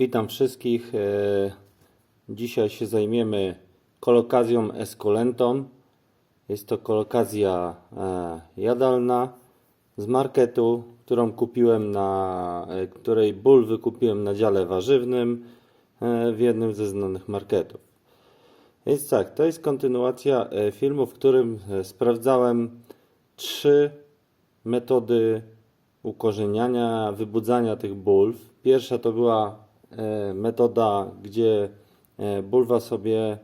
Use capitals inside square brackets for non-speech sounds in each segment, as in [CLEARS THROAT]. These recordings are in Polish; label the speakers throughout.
Speaker 1: Witam wszystkich. E, Dzisiaj się zajmiemy kolokazją eskulentą. Jest to kolokazja e, jadalna z marketu, którą kupiłem na, e, której ból wykupiłem na dziale warzywnym w jednym ze znanych marketów. Więc tak, to jest kontynuacja filmu, w którym sprawdzałem trzy metody ukorzeniania, wybudzania tych bulw. Pierwsza to była metoda, gdzie e, bulwa sobie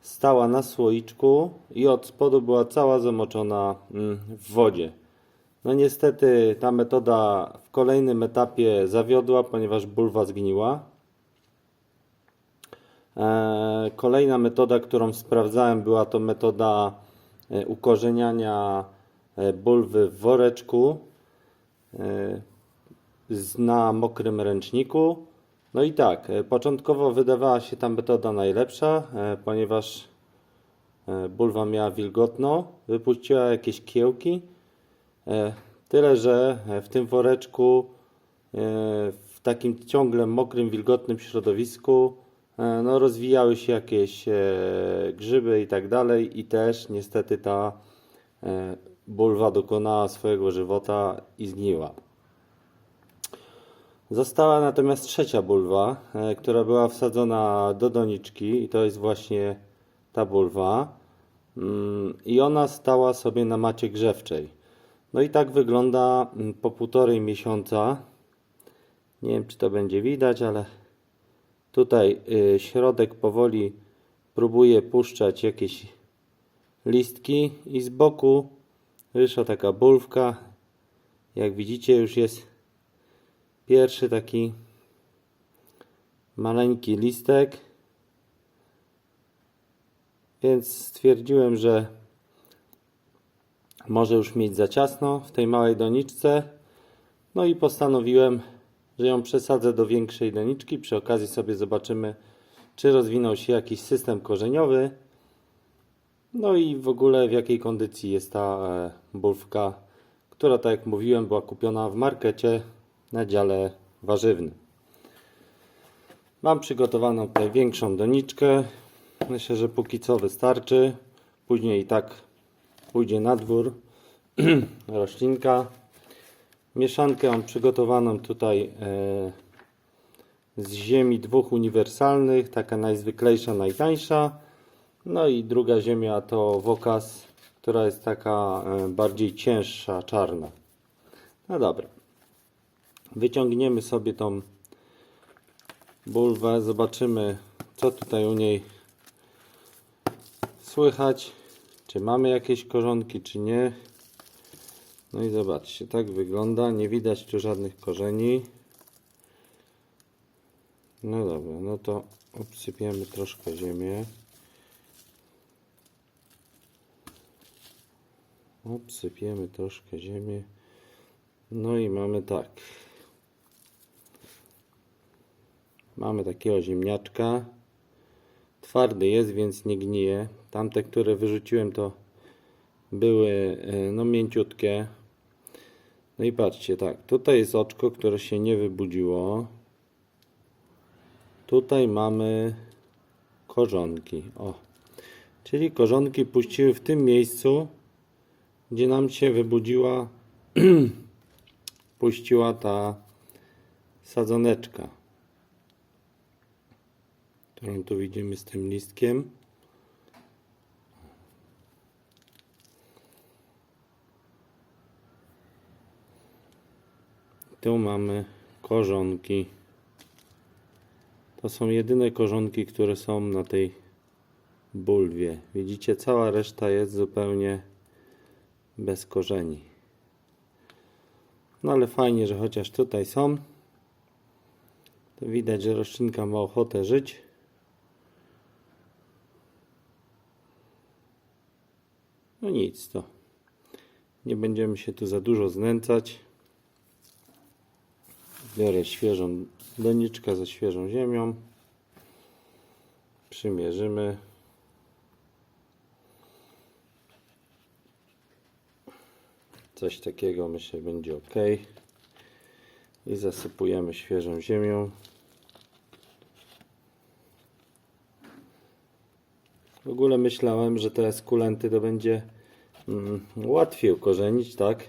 Speaker 1: stała na słoiczku i od spodu była cała zamoczona mm, w wodzie. No niestety ta metoda w kolejnym etapie zawiodła, ponieważ bulwa zgniła. E, Kolejna metoda, którą sprawdzałem, była to metoda e, ukorzeniania e, bulwy w woreczku e, na mokrym ręczniku. No i tak, e, początkowo wydawała się ta metoda najlepsza, e, ponieważ e, bulwa miała wilgotno, wypuściła jakieś kiełki. Tyle, że w tym woreczku, w takim ciągle mokrym, wilgotnym środowisku, no, rozwijały się jakieś grzyby i tak dalej, i też niestety ta bulwa dokonała swojego żywota i zgniła. Została natomiast trzecia bulwa, e, która była wsadzona do doniczki, i to jest właśnie ta bulwa. Mm, I ona stała sobie na macie grzewczej. No i tak wygląda mm, po półtorej miesiąca. Nie wiem, czy to będzie widać, ale tutaj y, środek powoli próbuje puszczać jakieś listki i z boku wyszła taka bulwka. Jak widzicie, już jest pierwszy taki maleńki listek. Więc stwierdziłem, że może już mieć za ciasno w tej małej doniczce. No i postanowiłem, że ją przesadzę do większej doniczki. Przy okazji sobie zobaczymy, czy rozwinął się jakiś system korzeniowy. No i w ogóle w jakiej kondycji jest ta e, bulwka, która tak jak mówiłem była kupiona w markecie na dziale warzywnym. Mam przygotowaną tutaj większą doniczkę. Myślę, że póki co wystarczy. Później i tak pójdzie na dwór [CLEARS THROAT] roślinka. Mieszankę mam przygotowaną tutaj e, z ziemi dwóch uniwersalnych, taka najzwyklejsza, najtańsza. No i druga ziemia to wokas, która jest taka e, bardziej cięższa, czarna. No dobra. Wyciągniemy sobie tą bulwę, zobaczymy co tutaj u niej słychać, czy mamy jakieś korzonki, czy nie. No i zobaczcie, tak wygląda, nie widać tu żadnych korzeni. No dobra, no to obsypiemy troszkę ziemię. Obsypiemy troszkę ziemię. No i mamy tak. Mamy takiego ziemniaczka. Twardy jest, więc nie gnije. Tamte, które wyrzuciłem, to były e, no mięciutkie. No i patrzcie, tak. Tutaj jest oczko, które się nie wybudziło. Tutaj mamy korzonki. O. Czyli korzonki puściły w tym miejscu, gdzie nam się wybudziła [CLEARS THROAT] puściła ta sadzoneczka którą tu widzimy z tym listkiem. Tu mamy korzonki. To są jedyne korzonki, które są na tej bulwie. Widzicie, cała reszta jest zupełnie bez korzeni. No ale fajnie, że chociaż tutaj są. To widać, że roślinka ma ochotę żyć. No nic, to nie będziemy się tu za dużo znęcać. Biorę świeżą doniczkę ze świeżą ziemią. Przymierzymy. Coś takiego myślę będzie ok. I zasypujemy świeżą ziemią. W ogóle myślałem, że te skulenty to będzie mm, łatwiej ukorzenić, tak?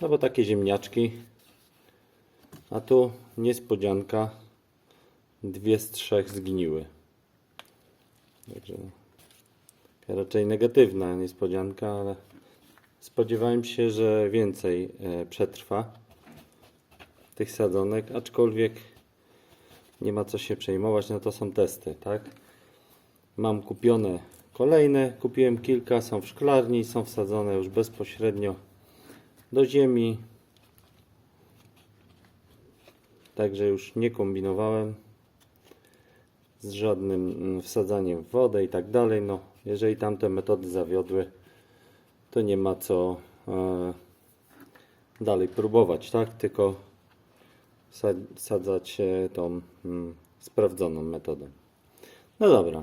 Speaker 1: No bo takie ziemniaczki. A tu niespodzianka. Dwie z trzech zgniły. Także raczej negatywna niespodzianka, ale spodziewałem się, że więcej e, przetrwa tych sadzonek, aczkolwiek nie ma co się przejmować, no to są testy, tak? Mam kupione kolejne, kupiłem kilka, są w szklarni, są wsadzone już bezpośrednio do ziemi. Także już nie kombinowałem z żadnym mm, wsadzaniem w wodę i tak dalej. No, jeżeli tamte metody zawiodły, to nie ma co e, dalej próbować, tak? Tylko sa- sadzać e, tą mm, sprawdzoną metodą. No dobra,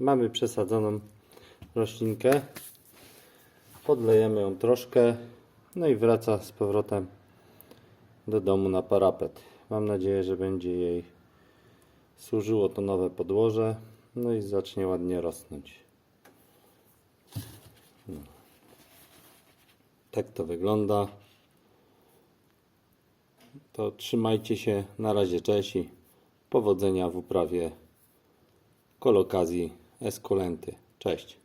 Speaker 1: mamy przesadzoną roślinkę. Podlejemy ją troszkę, no i wraca z powrotem do domu na parapet. Mam nadzieję, że będzie jej służyło to nowe podłoże, no i zacznie ładnie rosnąć. No. Tak to wygląda. To trzymajcie się. Na razie cześć i powodzenia w uprawie kolokazji eskulenty. Cześć.